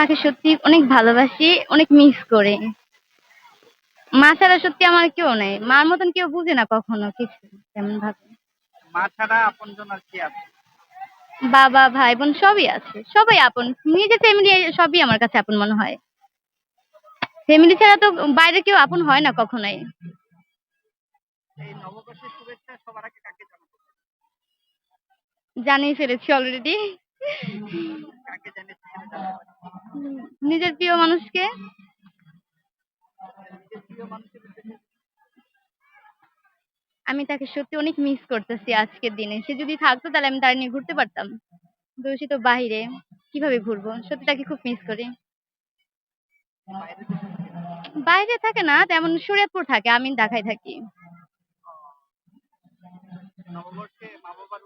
মাকে সত্যি অনেক ভালোবাসি অনেক মিস করে। মা ছাড়া সত্যি আমার কেউ নেই। মার মতন কেউ বুঝে না কখনো কিছু তেমন ভাবে। মা ছাড়া আপনজন আর কি আছে? বাবা ভাই বোন সবই আছে। সবাই আপন। নিজের ফ্যামিলি সবই আমার কাছে আপন মনে হয়। ফ্যামিলি ছাড়া তো বাইরে কেউ আপন হয় না কখনোই। জানিয়ে ফেলেছি অলরেডি নিজের প্রিয় মানুষকে? আমি তাকে সত্যি অনেক মিস করতেছি আজকের দিনে। সে যদি থাকতো তাহলে আমি তার নিয়ে ঘুরতে পারতাম। সে তো বাহিরে কীভাবে ঘুরবো? সত্যি তাকে খুব মিস করি। বাইরে থাকে। না, তেমন সুরেপুর থাকে আমি ঢাকায় থাকি। নববর্ষে মা বাবার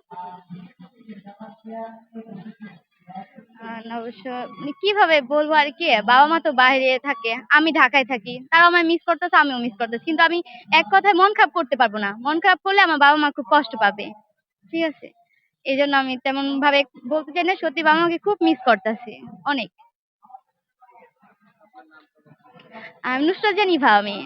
না অবশ্য। মানে কীভাবে বলব আর কি? বাবা মা তো বাইরে থাকে, আমি ঢাকায় থাকি। তারা আমায় মিস করতেছে, আমিও মিস করতেছি। কিন্তু আমি এক কথায় মন খারাপ করতে পারব না। মন খারাপ করলে আমার বাবা মা খুব কষ্ট পাবে। ঠিক আছে? এই জন্য আমি তেমন ভাবে বলতে চাই না, সত্যি বাবা মাকে খুব মিস করতেছি, অনেক। আমি নুসরাত জানিভা, আমি।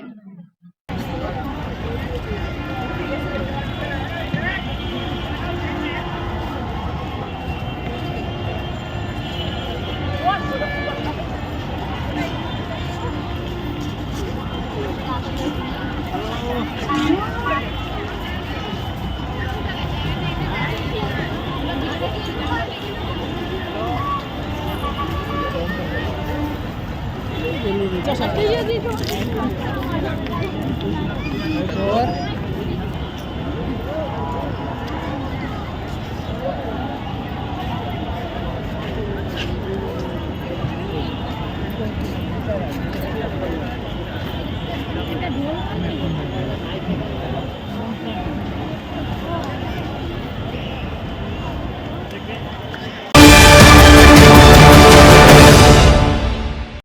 Yo digo, yo Yeah.